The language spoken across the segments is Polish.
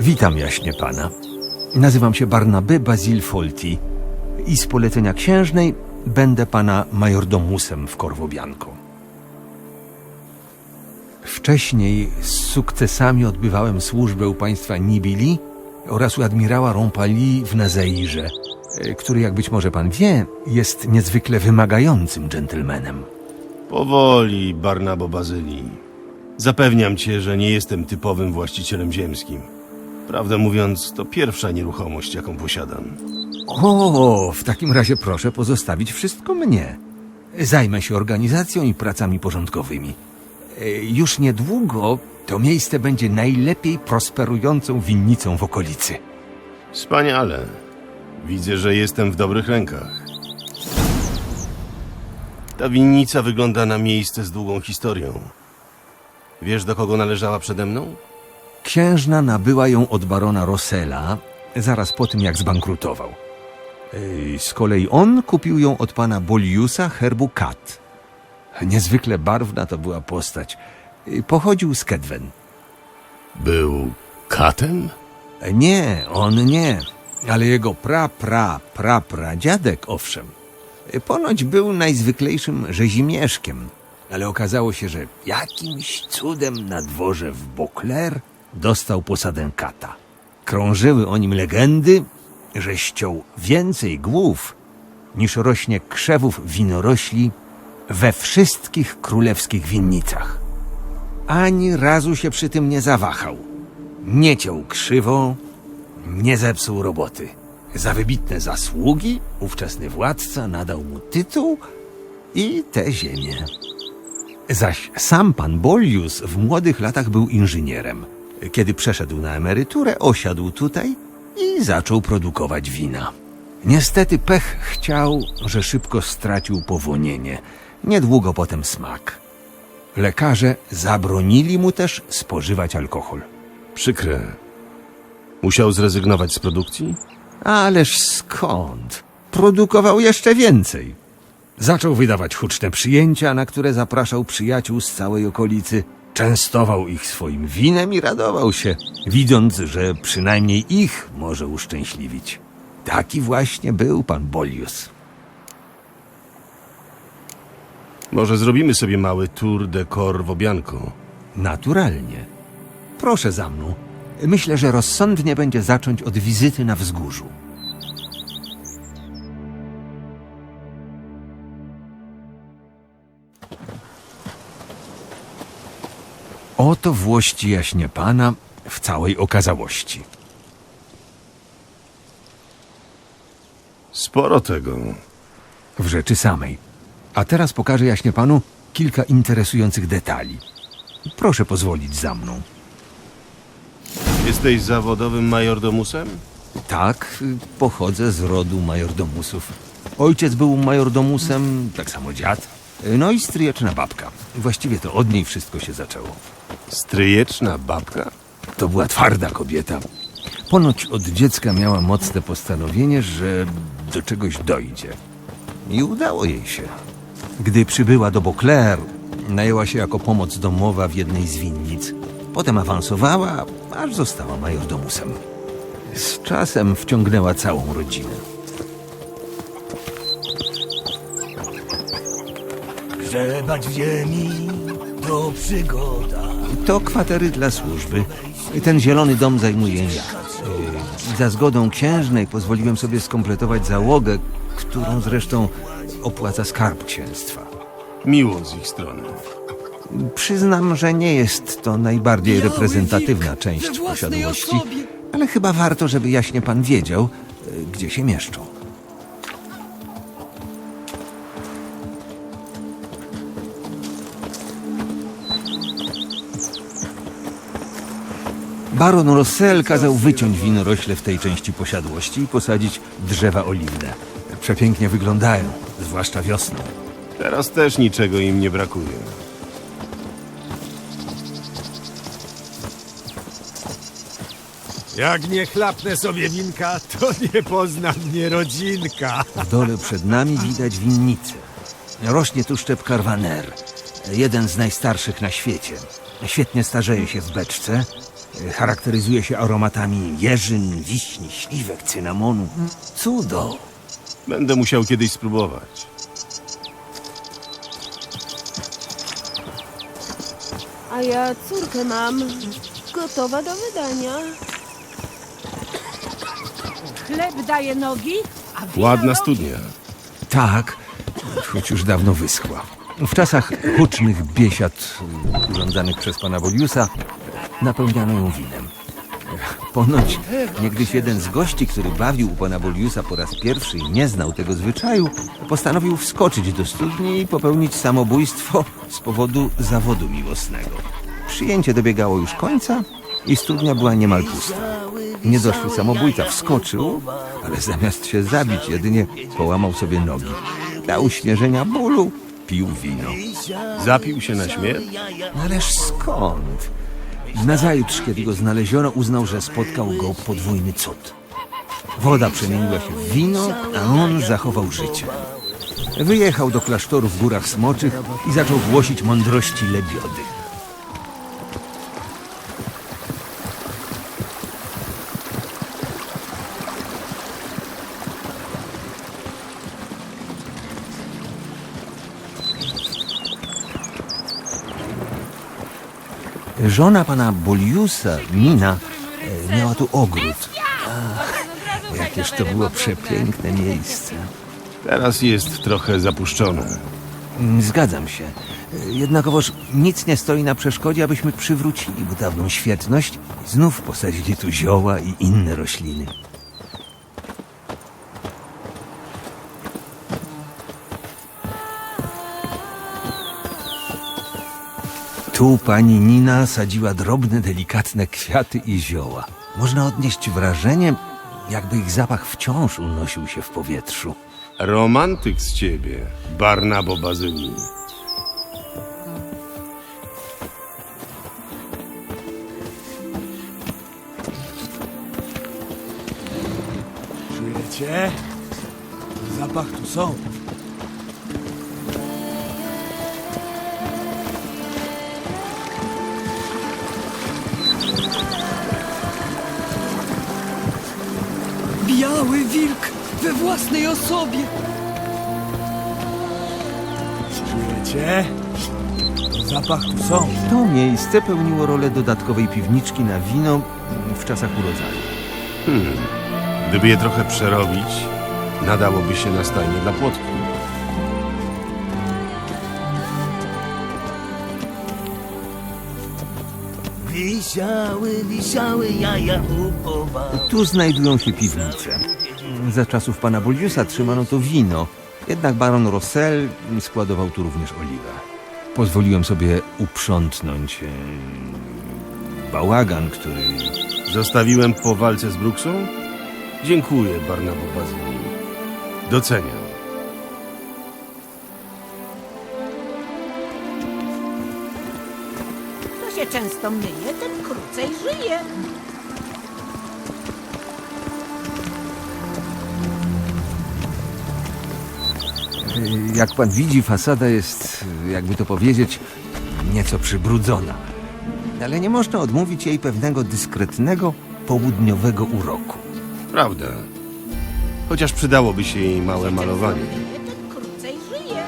Witam jaśnie pana. Nazywam się Barnaby Bazil Folti i z polecenia księżnej będę pana majordomusem w Corvo Bianco. Wcześniej z sukcesami odbywałem służbę u państwa Nibili oraz u admirała Rompali w Nazairze, który, jak być może pan wie, jest niezwykle wymagającym dżentelmenem. Powoli, Barnabo Bazyli. Zapewniam cię, że nie jestem typowym właścicielem ziemskim. Prawdę mówiąc, to pierwsza nieruchomość, jaką posiadam. O, w takim razie proszę pozostawić wszystko mnie. Zajmę się organizacją i pracami porządkowymi. E, Już niedługo to miejsce będzie najlepiej prosperującą winnicą w okolicy. Wspaniale. Widzę, że jestem w dobrych rękach. Ta winnica wygląda na miejsce z długą historią. Wiesz, do kogo należała przede mną? Księżna nabyła ją od barona Rossella zaraz po tym, jak zbankrutował. Z kolei on kupił ją od pana Boliusa herbu Kat. Niezwykle barwna to była postać. Pochodził z Kedwen. Był katem? Nie, on nie, ale jego pra, pra, pra, pra dziadek, owszem. Ponoć był najzwyklejszym rzezimieszkiem, ale okazało się, że jakimś cudem na dworze w Beauclair dostał posadę kata. Krążyły o nim legendy, że ściął więcej głów niż rośnie krzewów winorośli we wszystkich królewskich winnicach. Ani razu się przy tym nie zawahał. Nie ciął krzywo, nie zepsuł roboty. Za wybitne zasługi ówczesny władca nadał mu tytuł i tę ziemię. Zaś sam pan Bolius w młodych latach był inżynierem. Kiedy przeszedł na emeryturę, osiadł tutaj i zaczął produkować wina. Niestety pech chciał, że szybko stracił powonienie. Niedługo potem smak. Lekarze zabronili mu też spożywać alkohol. Przykre. Musiał zrezygnować z produkcji? Ależ skąd? Produkował jeszcze więcej. Zaczął wydawać huczne przyjęcia, na które zapraszał przyjaciół z całej okolicy. Częstował ich swoim winem i radował się, widząc, że przynajmniej ich może uszczęśliwić. Taki właśnie był pan Bolius. Może zrobimy sobie mały tour de Corvo Bianco? Naturalnie. Proszę za mną. Myślę, że rozsądnie będzie zacząć od wizyty na wzgórzu. Oto włości jaśnie pana w całej okazałości. Sporo tego. W rzeczy samej. A teraz pokażę jaśnie panu kilka interesujących detali. Proszę pozwolić za mną. Jesteś zawodowym majordomusem? Tak, pochodzę z rodu majordomusów. Ojciec był majordomusem, tak samo dziad. No i stryjeczna babka. Właściwie to od niej wszystko się zaczęło. Stryjeczna babka? To była twarda kobieta. Ponoć od dziecka miała mocne postanowienie, że do czegoś dojdzie. I udało jej się. Gdy przybyła do Beauclair, najęła się jako pomoc domowa w jednej z winnic. Potem awansowała, aż została majordomusem. Z czasem wciągnęła całą rodzinę. Grzebać w ziemi to przygoda. To kwatery dla służby. Ten zielony dom zajmuję ja. Za zgodą księżnej pozwoliłem sobie skompletować załogę, którą zresztą opłaca skarb księstwa. Miło z ich strony. Przyznam, że nie jest to najbardziej reprezentatywna część posiadłości, ale chyba warto, żeby jaśnie pan wiedział, gdzie się mieszczą. Baron Rossell kazał wyciąć winorośle w tej części posiadłości i posadzić drzewa oliwne. Przepięknie wyglądają, zwłaszcza wiosną. Teraz też niczego im nie brakuje. Jak nie chlapnę sobie winka, to nie pozna mnie rodzinka. W dole przed nami widać winnicę. Rośnie tu szczep karwaner, jeden z najstarszych na świecie. Świetnie starzeje się w beczce, Charakteryzuje się aromatami jeżyn, wiśni, śliwek, cynamonu. Cudo! Będę musiał kiedyś spróbować. A ja córkę mam. Gotowa do wydania. Chleb daje nogi, a wino Ładna studnia. Tak, choć już dawno wyschła. W czasach hucznych biesiad y, urządzanych przez pana Boliusa napełniano ją winem. Ponoć niegdyś jeden z gości, który bawił u pana Boliusa po raz pierwszy i nie znał tego zwyczaju, postanowił wskoczyć do studni i popełnić samobójstwo z powodu zawodu miłosnego. Przyjęcie dobiegało już końca i studnia była niemal pusta. Niedoszły samobójca wskoczył, ale zamiast się zabić, jedynie połamał sobie nogi. Dla uśmierzenia bólu pił wino. Zapił się na śmierć? Ależ skąd? Nazajutrz, kiedy go znaleziono, uznał, że spotkał go podwójny cud. Woda przemieniła się w wino, a on zachował życie. Wyjechał do klasztoru w Górach Smoczych i zaczął głosić mądrości lebiody. Żona pana Boliusa, Nina, e, miała tu ogród. Ach, jakież to było przepiękne miejsce. Teraz jest trochę zapuszczone. Mm, Zgadzam się. E, Jednakowoż nic nie stoi na przeszkodzie, abyśmy przywrócili mu dawną świetność i znów posadzili tu zioła i inne rośliny. Tu pani Nina sadziła drobne, delikatne kwiaty i zioła. Można odnieść wrażenie, jakby ich zapach wciąż unosił się w powietrzu. Romantyk z ciebie, Barnabo Bazyli. Czujecie? Zapach tu są. Własnej osobie. Czujecie? Zapach tu są. To miejsce pełniło rolę dodatkowej piwniczki na wino w czasach urodzaju. Gdyby je trochę przerobić, nadałoby się na stajnie dla płotki. Wisiały, wisiały jaja upowa. Tu znajdują się piwnice. Za czasów pana Boliusa trzymano tu wino, jednak baron Rossel składował tu również oliwę. Pozwoliłem sobie uprzątnąć e, bałagan, który Zostawiłem po walce z Bruksą? Dziękuję, Barnabo Bazyli. Doceniam. Kto się często myje, ten krócej żyje. Jak pan widzi, fasada jest, jakby to powiedzieć, nieco przybrudzona. Ale nie można odmówić jej pewnego dyskretnego, południowego uroku. Prawda. Chociaż przydałoby się jej małe malowanie. ten krócej żyje.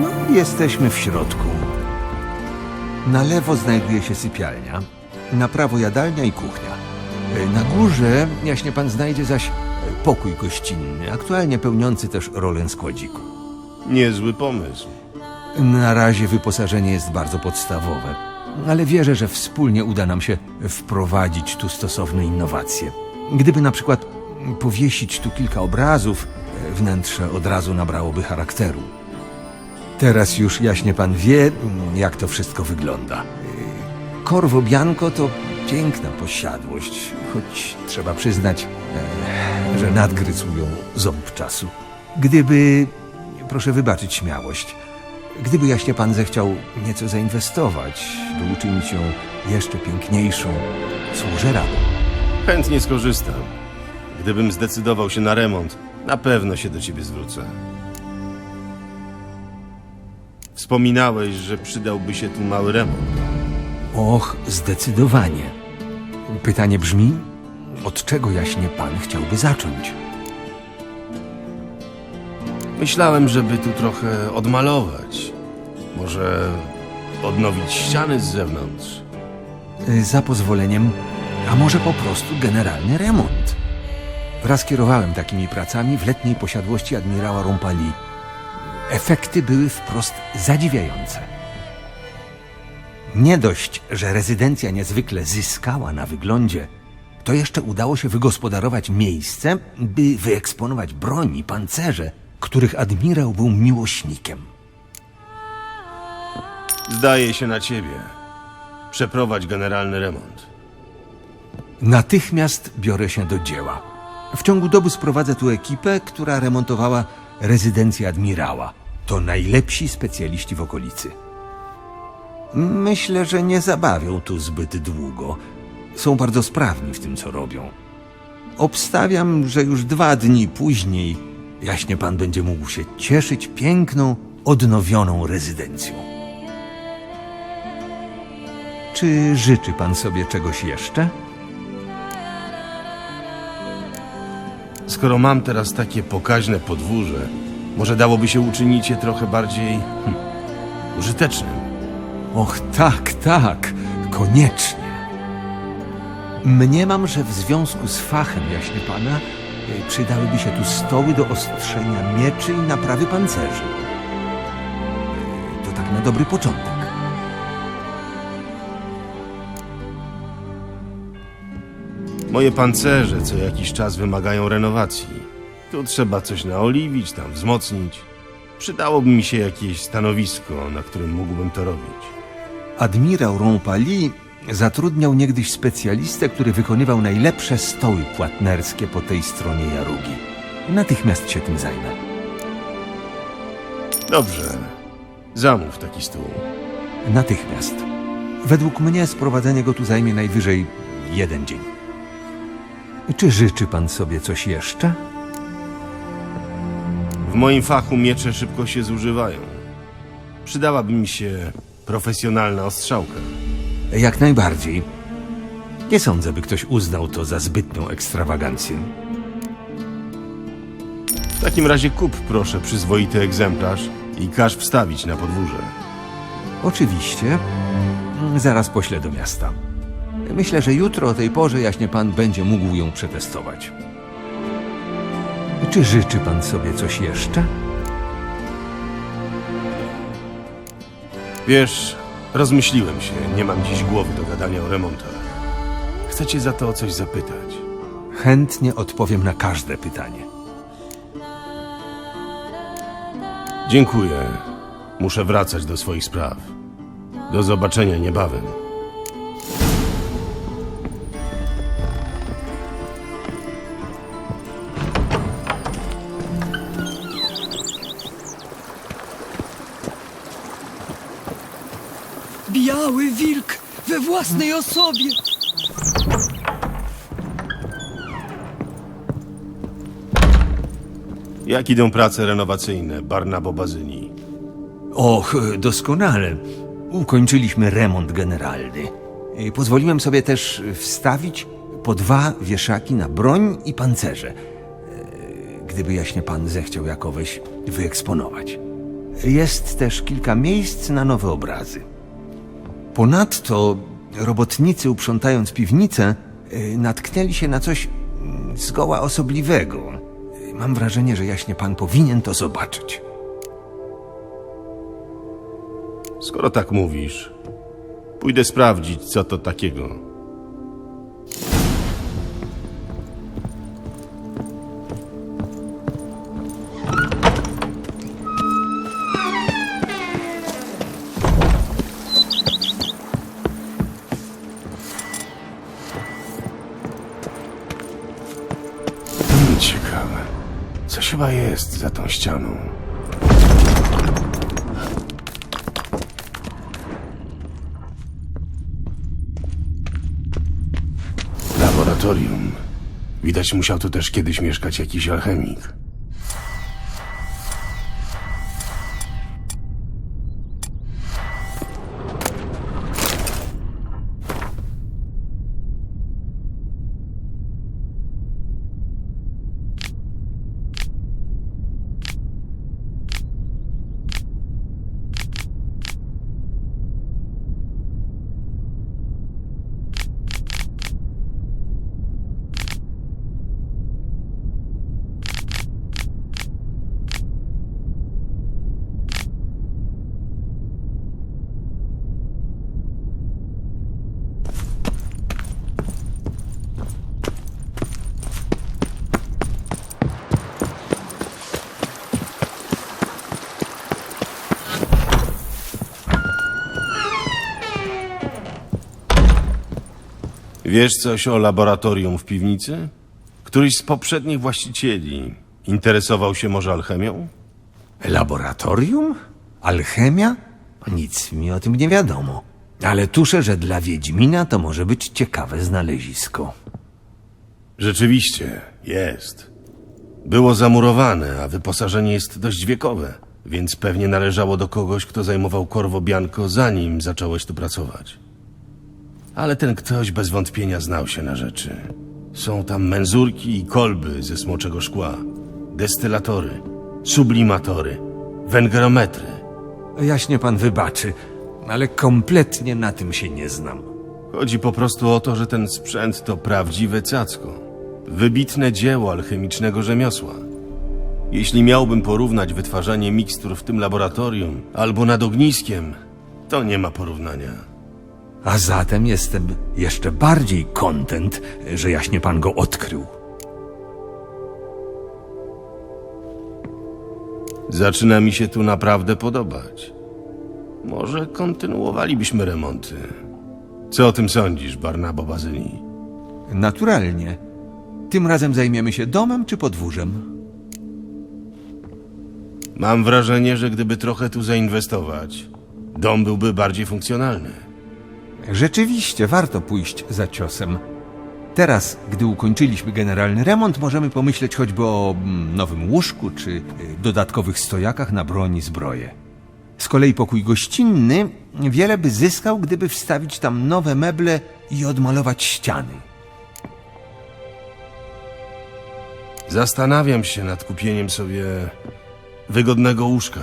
No, jesteśmy w środku. Na lewo znajduje się sypialnia, na prawo jadalnia i kuchnia. Y, Na górze jaśnie pan znajdzie zaś y, pokój gościnny, aktualnie pełniący też rolę składziku. Niezły pomysł. Na razie wyposażenie jest bardzo podstawowe, ale wierzę, że wspólnie uda nam się wprowadzić tu stosowne innowacje. Gdyby na przykład powiesić tu kilka obrazów, e, wnętrze od razu nabrałoby charakteru. Teraz już jaśnie pan wie, jak to wszystko wygląda. Corvo Bianco to piękna posiadłość, choć trzeba przyznać, e, że nadgryzł ją ząb czasu. Gdyby, proszę wybaczyć śmiałość, Gdyby jaśnie pan zechciał nieco zainwestować, by uczynić ją jeszcze piękniejszą, służę radą. Chętnie skorzystam. Gdybym zdecydował się na remont, Na pewno się do ciebie zwrócę. Wspominałeś, że przydałby się tu mały remont. Och, zdecydowanie. Pytanie brzmi, od czego jaśnie pan chciałby zacząć? Myślałem, żeby tu trochę odmalować. Może odnowić ściany z zewnątrz. Y, Za pozwoleniem, a może po prostu generalny remont. Raz kierowałem takimi pracami w letniej posiadłości admirała Rumpali. Efekty były wprost zadziwiające. Nie dość, że rezydencja niezwykle zyskała na wyglądzie, to jeszcze udało się wygospodarować miejsce, by wyeksponować broń i pancerze, których admirał był miłośnikiem. Zdaje się na ciebie. Przeprowadź generalny remont. Natychmiast biorę się do dzieła. W ciągu doby sprowadzę tu ekipę, która remontowała rezydencję admirała. To najlepsi specjaliści w okolicy. Myślę, że nie zabawią tu zbyt długo. Są bardzo sprawni w tym, co robią. Obstawiam, że już dwa dni później jaśnie pan będzie mógł się cieszyć piękną, odnowioną rezydencją. Czy życzy pan sobie czegoś jeszcze? Skoro mam teraz takie pokaźne podwórze, może dałoby się uczynić je trochę bardziej hm, użytecznym. Och, tak, tak, koniecznie. Mniemam, że w związku z fachem, jaśnie pana, y, przydałyby się tu stoły do ostrzenia mieczy i naprawy pancerzy. Y, To tak na dobry początek. Moje pancerze co jakiś czas wymagają renowacji. Tu trzeba coś naoliwić, tam wzmocnić. Przydałoby mi się jakieś stanowisko, na którym mógłbym to robić. Admirał Rompali zatrudniał niegdyś specjalistę, który wykonywał najlepsze stoły płatnerskie po tej stronie Jarugi. Natychmiast się tym zajmę. Dobrze, zamów taki stół. Natychmiast. Według mnie sprowadzenie go tu zajmie najwyżej jeden dzień. Czy życzy pan sobie coś jeszcze? W moim fachu miecze szybko się zużywają. Przydałaby mi się profesjonalna ostrzałka. Jak najbardziej. Nie sądzę, by ktoś uznał to za zbytnią ekstrawagancję. W takim razie kup proszę przyzwoity egzemplarz i każ wstawić na podwórze. Oczywiście. Zaraz poślę do miasta. Myślę, że jutro o tej porze jaśnie pan będzie mógł ją przetestować. Czy życzy pan sobie coś jeszcze? Wiesz, rozmyśliłem się, nie mam dziś głowy do gadania o remontach. Chcę cię za to o coś zapytać. Chętnie odpowiem na każde pytanie. Dziękuję. Muszę wracać do swoich spraw. Do zobaczenia niebawem. Własnej osobie. Jak idą prace renowacyjne Barnabo Bazylii? Och, doskonale. Ukończyliśmy remont generalny. Y, Pozwoliłem sobie też wstawić po dwa wieszaki na broń i pancerze. Y, Gdyby jaśnie pan zechciał jakoweś wyeksponować. Jest też kilka miejsc na nowe obrazy. Ponadto robotnicy uprzątając piwnicę y, natknęli się na coś mm, zgoła osobliwego. Y, Mam wrażenie, że jaśnie pan powinien to zobaczyć. Skoro tak mówisz, pójdę sprawdzić, co to takiego. Chyba jest za tą ścianą. Laboratorium. Widać musiał tu też kiedyś mieszkać jakiś alchemik. Wiesz coś o laboratorium w piwnicy? Któryś z poprzednich właścicieli interesował się może alchemią? Laboratorium? Alchemia? Nic mi o tym nie wiadomo. Ale tuszę, że dla Wiedźmina to może być ciekawe znalezisko. Rzeczywiście, jest. Było zamurowane, a wyposażenie jest dość wiekowe, więc pewnie należało do kogoś, kto zajmował Corvo Bianco zanim zacząłeś tu pracować. Ale ten ktoś bez wątpienia znał się na rzeczy. Są tam menzurki i kolby ze smoczego szkła, destylatory, sublimatory, węgrometry. Jaśnie pan wybaczy, ale kompletnie na tym się nie znam. Chodzi po prostu o to, że ten sprzęt to prawdziwe cacko. Wybitne dzieło alchemicznego rzemiosła. Jeśli miałbym porównać wytwarzanie mikstur w tym laboratorium albo nad ogniskiem, to nie ma porównania. A zatem jestem jeszcze bardziej kontent, że jaśnie pan go odkrył. Zaczyna mi się tu naprawdę podobać. Może kontynuowalibyśmy remonty. Co o tym sądzisz, Barnabo Bazyli? Naturalnie. Tym razem zajmiemy się domem czy podwórzem? Mam wrażenie, że gdyby trochę tu zainwestować, dom byłby bardziej funkcjonalny. Rzeczywiście warto pójść za ciosem. Teraz, gdy ukończyliśmy generalny remont, możemy pomyśleć choćby o mm, nowym łóżku czy y, dodatkowych stojakach na broń i zbroję. Z kolei pokój gościnny wiele by zyskał, gdyby wstawić tam nowe meble i odmalować ściany. Zastanawiam się nad kupieniem sobie wygodnego łóżka.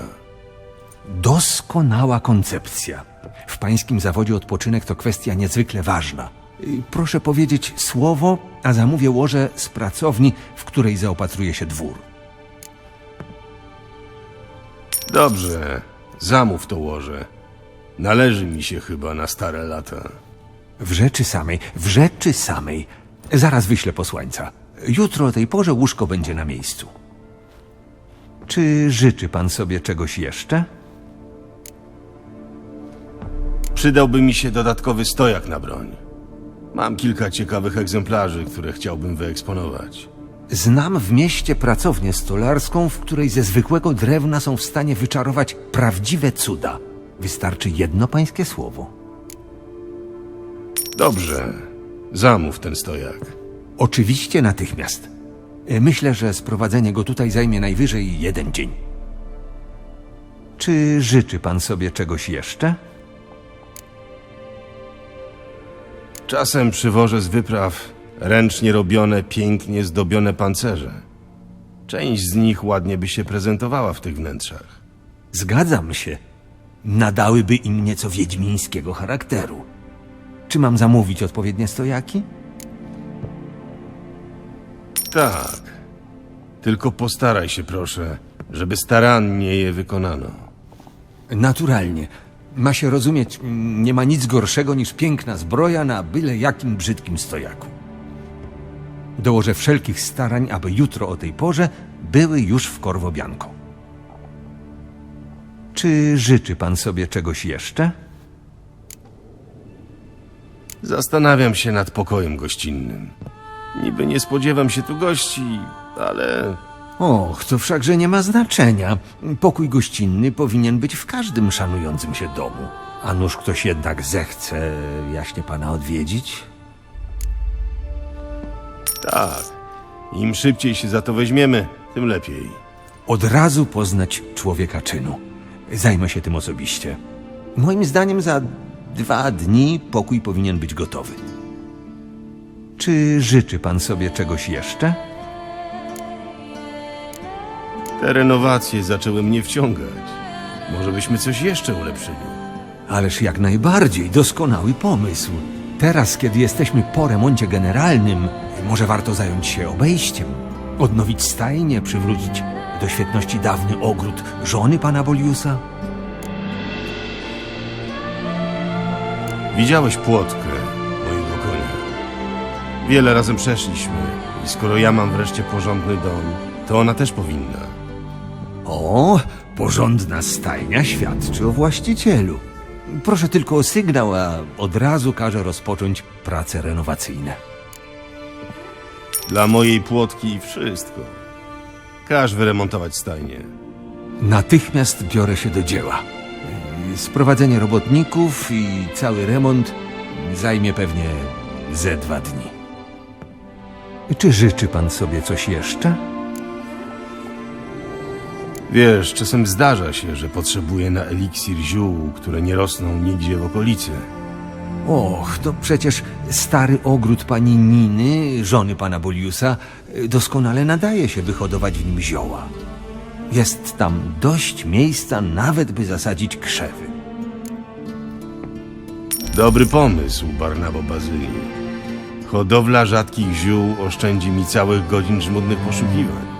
Doskonała koncepcja. W pańskim zawodzie odpoczynek to kwestia niezwykle ważna. Proszę powiedzieć słowo, a zamówię łoże z pracowni, w której zaopatruje się dwór. Dobrze, zamów to łoże. Należy mi się chyba na stare lata. W rzeczy samej, w rzeczy samej. Zaraz wyślę posłańca. Jutro o tej porze łóżko będzie na miejscu. Czy życzy pan sobie czegoś jeszcze? Przydałby mi się dodatkowy stojak na broń. Mam kilka ciekawych egzemplarzy, które chciałbym wyeksponować. Znam w mieście pracownię stolarską, w której ze zwykłego drewna są w stanie wyczarować prawdziwe cuda. Wystarczy jedno pańskie słowo. Dobrze, zamów ten stojak. Oczywiście natychmiast. E, Myślę, że sprowadzenie go tutaj zajmie najwyżej jeden dzień. Czy życzy pan sobie czegoś jeszcze? Czasem przywożę z wypraw ręcznie robione, pięknie zdobione pancerze. Część z nich ładnie by się prezentowała w tych wnętrzach. Zgadzam się. Nadałyby im nieco wiedźmińskiego charakteru. Czy mam zamówić odpowiednie stojaki? Tak. Tylko postaraj się, proszę, żeby starannie je wykonano. Naturalnie. Ma się rozumieć, nie ma nic gorszego niż piękna zbroja na byle jakim brzydkim stojaku. Dołożę wszelkich starań, aby jutro o tej porze były już w Korwobianko. Czy życzy pan sobie czegoś jeszcze? Zastanawiam się nad pokojem gościnnym. Niby nie spodziewam się tu gości, ale Och, to wszakże nie ma znaczenia. Pokój gościnny powinien być w każdym szanującym się domu. A nuż ktoś jednak zechce jaśnie pana odwiedzić? tak. Im szybciej się za to weźmiemy, tym lepiej. Od razu poznać człowieka czynu. Zajmę się tym osobiście. Moim zdaniem za dwa dni pokój powinien być gotowy. Czy życzy pan sobie czegoś jeszcze? Te renowacje zaczęły mnie wciągać. Może byśmy coś jeszcze ulepszyli. Ależ jak najbardziej, doskonały pomysł. Teraz, kiedy jesteśmy po remoncie generalnym, może warto zająć się obejściem. Odnowić stajnię, przywrócić do świetności dawny ogród żony pana Boliusa. Widziałeś płotkę mojego konia. Wiele razem przeszliśmy i skoro ja mam wreszcie porządny dom, to ona też powinna. O, porządna stajnia świadczy o właścicielu. Proszę tylko o sygnał, a od razu każę rozpocząć prace renowacyjne. Dla mojej płotki wszystko. Każ wyremontować stajnię. Natychmiast biorę się do dzieła. Sprowadzenie robotników i cały remont zajmie pewnie ze dwa dni. Czy życzy pan sobie coś jeszcze? Wiesz, czasem zdarza się, że potrzebuję na eliksir ziół, które nie rosną nigdzie w okolicy. Och, to przecież stary ogród pani Niny, żony pana Boliusa, doskonale nadaje się wyhodować w nim zioła. Jest tam dość miejsca nawet, by zasadzić krzewy. Dobry pomysł, Barnabo Bazylii. Hodowla rzadkich ziół oszczędzi mi całych godzin żmudnych poszukiwań.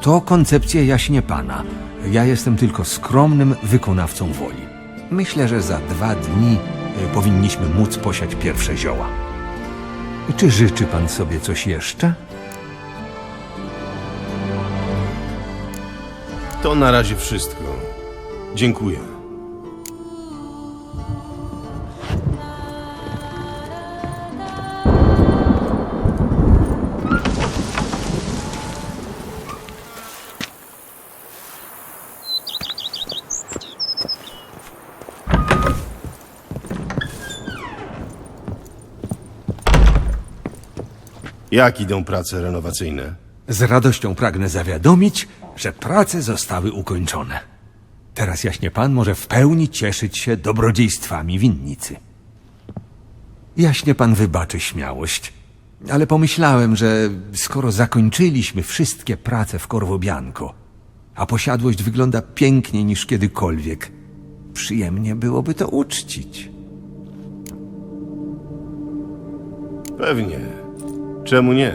To koncepcja jaśnie pana. Ja jestem tylko skromnym wykonawcą woli. Myślę, że za dwa dni y, powinniśmy móc posiać pierwsze zioła. Czy życzy pan sobie coś jeszcze? To na razie wszystko. Dziękuję. Jak idą prace renowacyjne? Z radością pragnę zawiadomić, że prace zostały ukończone. Teraz jaśnie pan może w pełni cieszyć się dobrodziejstwami winnicy. Jaśnie pan wybaczy śmiałość, ale pomyślałem, że skoro zakończyliśmy wszystkie prace w Corvo Bianco, a posiadłość wygląda piękniej niż kiedykolwiek, przyjemnie byłoby to uczcić. Pewnie. Czemu nie?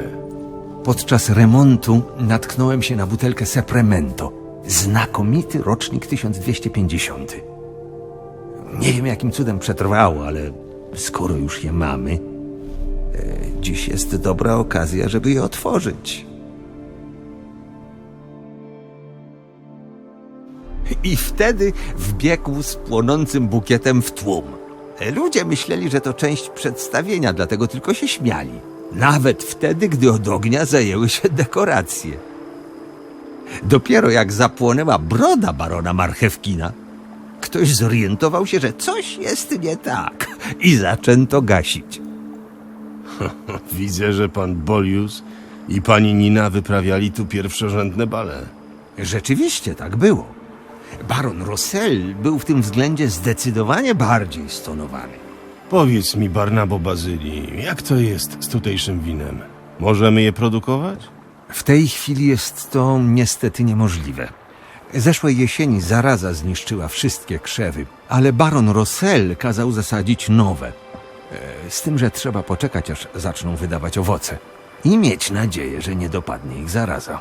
Podczas remontu natknąłem się na butelkę Sepremento. Znakomity rocznik 1250. Nie wiem, jakim cudem przetrwało, ale skoro już je mamy, e, dziś jest dobra okazja, żeby je otworzyć. I wtedy wbiegł z płonącym bukietem w tłum. Ludzie myśleli, że to część przedstawienia, dlatego tylko się śmiali. Nawet wtedy, gdy od ognia zajęły się dekoracje. Dopiero jak zapłonęła broda barona Marchewkina, ktoś zorientował się, że coś jest nie tak i zaczęto gasić. Widzę, że pan Bolius i pani Nina wyprawiali tu pierwszorzędne bale. Rzeczywiście tak było. Baron Rossell był w tym względzie zdecydowanie bardziej stonowany. Powiedz mi, Barnabo Bazylii, jak to jest z tutejszym winem? Możemy je produkować? W tej chwili jest to niestety niemożliwe. Zeszłej jesieni zaraza zniszczyła wszystkie krzewy, ale baron Rossell kazał zasadzić nowe. E, Z tym, że trzeba poczekać, aż zaczną wydawać owoce. I mieć nadzieję, że nie dopadnie ich zaraza.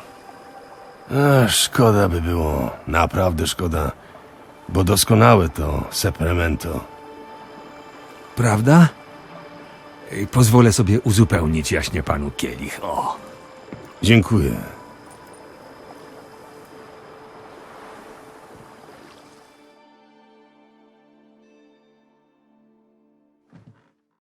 A, szkoda by było, naprawdę szkoda, bo doskonałe to sepremento. Prawda? Pozwolę sobie uzupełnić jaśnie panu kielich. O! Dziękuję.